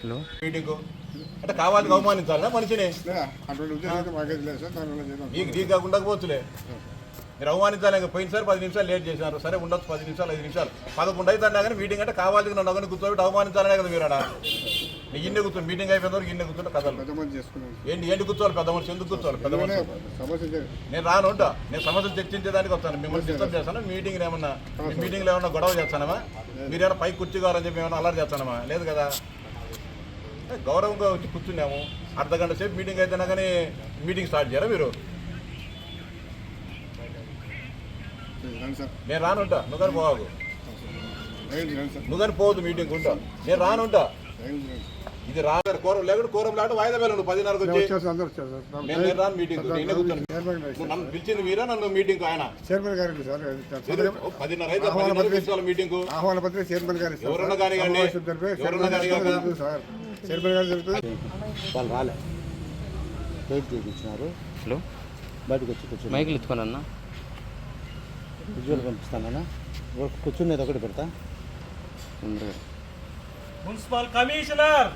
Hello meeting అంటే కావాలని అవమానించాలనా మనిషిని? నీకు నీకు కాకుండా పోతులే. మీరు అవమానించాలి పోయినసారి పది నిమిషాలు లేట్ చేసినారు సరే ఉండొచ్చు పది నిమిషాలు ఐదు నిమిషాలు. పదకొండు అయితే అన్నా కానీ మీటింగ్ అంటే కావాలి నన్ను ఒకరిని కూర్చోబెట్టి అవమానించాలనే కదా మీరు ఆడ. నీకు ఇన్ని కూర్చొని మీటింగ్ అయిపోయిన వరకు ఇన్ని కూర్చుంటే కథలు. చేసుకున్నాం ఏంటి ఏంటి కూర్చోవాలి పెద్ద మనిషి? ఎందుకు కూర్చోవాలి పెద్ద మనిషి. నేను రాను ఉంటా. నేను సమస్యలు చర్చించేదానికి వస్తాను. మిమ్మల్ని డిస్టర్బ్ చేస్తాను. మీటింగ్ ఏమన్నా మీ మీటింగ్లో ఏమన్నా గొడవ చేస్తానమా మీరు ఏమైనా పై కూర్చో కావాలని చెప్పి ఏమైనా అల్లరి చేస్తానమా లేదు కదా. గౌరవంగా వచ్చి కూర్చున్నాము. అర్ధ గంట సేపు మీటింగ్ అయితేనా కానీ మీటింగ్ స్టార్ట్ చేయరా మీరు? నేను రాను ఉంటా నువ్వు కానీ పోవాలి నువ్వు కానీ పోవద్దు మీటింగ్ ఉంటా. నేను రాను ఉంటా రండి రండి. ఇది రాగారు కోరం. లేకుండా కోరం లాంటి వాయిదా వేలు నువ్వు పదిన్నరకు వచ్చి. రాను మీటింగ్ నిన్న కూర్చొని. పిలిచింది మీరా? నన్ను మీటింగ్ ఆయన? చైర్మన్ గారు పదిన్నర అయితే మీటింగ్ ఆహ్వాన పత్రిక చైర్మన్ గారు ఎవరన్నా. కానివ్వండి. ఎవరన్నా చైర్మన్ గారు కానివ్వండి. చైర్మన్ వాళ్ళు రాలే. చేయించినారు హలో. బయటకు వచ్చి కూర్చొని మైకులు ఎత్తుకొని అన్న విజువల్ పంపిస్తానన్నా కూర్చునేది ఒకటి పెడతా. Municipal commissioner.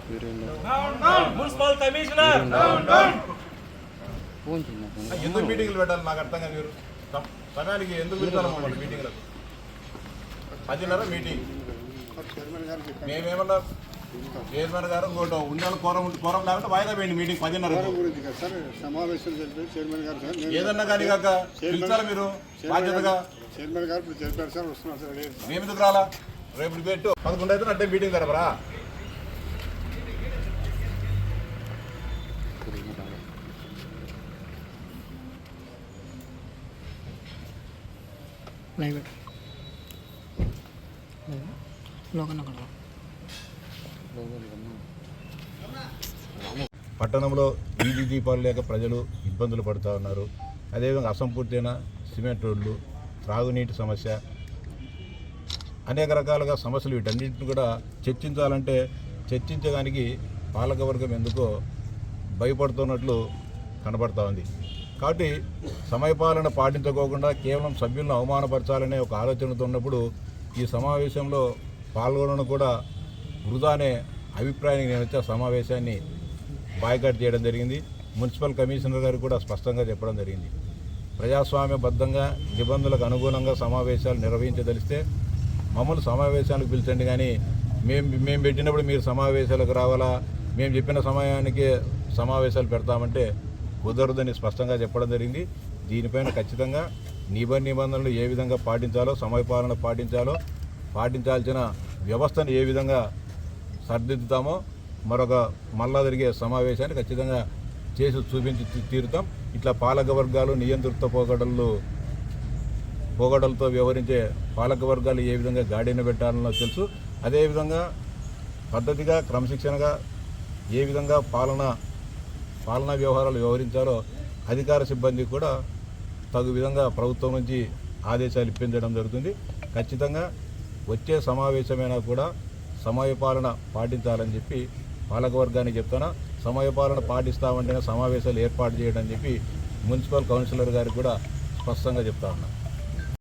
Municipal commissioner. ఎందుకు మీటింగ్లు పెట్టాలి? నాకు అర్థం కాదు మీరు. సమ- సమయానికి ఎందుకు పిలుస్తారు మమ్మల్ని మీటింగ్లకు? పదిన్నర మీటింగ్. చైర్మన్ గారు చెప్పారు మేమేమన్నా చైర్మన్ గారు ఇంకోటి ఉండాలి కోరం కోరం లేకపోతే వాయిదా వేయండి మీటింగ్ పదిన్నర వారం గురించి కదా సార్ సమావేశం జరిపి చైర్మన్ గారు సార్. నేను- ఏదన్నా కానీ కాక పిలిచారా మీరు? బాధ్యతగా? చైర్మన్ గారు ఇప్పుడు చెప్పారు సార్ వస్తున్నారు సార్. మేము ఎందుకు రాలా? రేపు పెట్టు. పదకొండు అయితే అంటే మీటింగ్ జరపరా పట్టణంలో వీధి దీపాలు లేక ప్రజలు ఇబ్బందులు పడుతూ ఉన్నారు. అదేవిధంగా అసంపూర్తయిన సిమెంట్ రోడ్లు త్రాగునీటి సమస్య అనేక రకాలుగా సమస్యలు వీటన్నింటిని కూడా చర్చించాలంటే చర్చించడానికి పాలకవర్గం ఎందుకో భయపడుతున్నట్లు కనబడతా ఉంది. కాబట్టి సమయపాలన పాటించుకోకుండా కేవలం సభ్యులను అవమానపరచాలనే ఒక ఆలోచనతో ఉన్నప్పుడు ఈ సమావేశంలో పాల్గొనడం కూడా వృధా అనే అభిప్రాయానికి నేను వచ్చే సమావేశాన్ని బాయ్కాట్ చేయడం జరిగింది. మున్సిపల్ కమిషనర్ గారు కూడా స్పష్టంగా చెప్పడం జరిగింది. ప్రజాస్వామ్యబద్ధంగా నిబంధనలకు అనుగుణంగా సమావేశాలు నిర్వహించదలిస్తే మమ్మల్ని సమావేశాలకు పిలిచండి కానీ మేము మేము పెట్టినప్పుడు మీరు సమావేశాలకు రావాలా? మేము చెప్పిన సమయానికి సమావేశాలు పెడతామంటే కుదరదని స్పష్టంగా చెప్పడం జరిగింది. దీనిపైన ఖచ్చితంగా నిబంధ నిబంధనలు ఏ విధంగా పాటించాలో సమయపాలన పాటించాలో పాటించాల్సిన వ్యవస్థను ఏ విధంగా సర్దిద్దుతామో మరొక మళ్ళా జరిగే సమావేశాన్ని ఖచ్చితంగా చేసి చూపించి తీరుతాం. ఇట్లా పాలక వర్గాలు నియంతృత్వ పోగడలు పోగడలతో వ్యవహరించే పాలకవర్గాలు ఏ విధంగా గాడిన పెట్టాలనో తెలుసు. అదేవిధంగా పద్ధతిగా క్రమశిక్షణగా ఏ విధంగా పాలన పాలనా వ్యవహారాలు వ్యవహరించాలో అధికార సిబ్బంది కూడా తగు విధంగా ప్రభుత్వం నుంచి ఆదేశాలు ఇప్పించడం జరుగుతుంది. ఖచ్చితంగా వచ్చే సమావేశమైనా కూడా సమయపాలన పాటించాలని చెప్పి పాలకవర్గానికి చెప్తాను సమయపాలన పాటిస్తామంటేనే సమావేశాలు ఏర్పాటు చేయడం చెప్పి మున్సిపల్ కౌన్సిలర్ గారికి కూడా స్పష్టంగా చెప్తా ఉన్నాను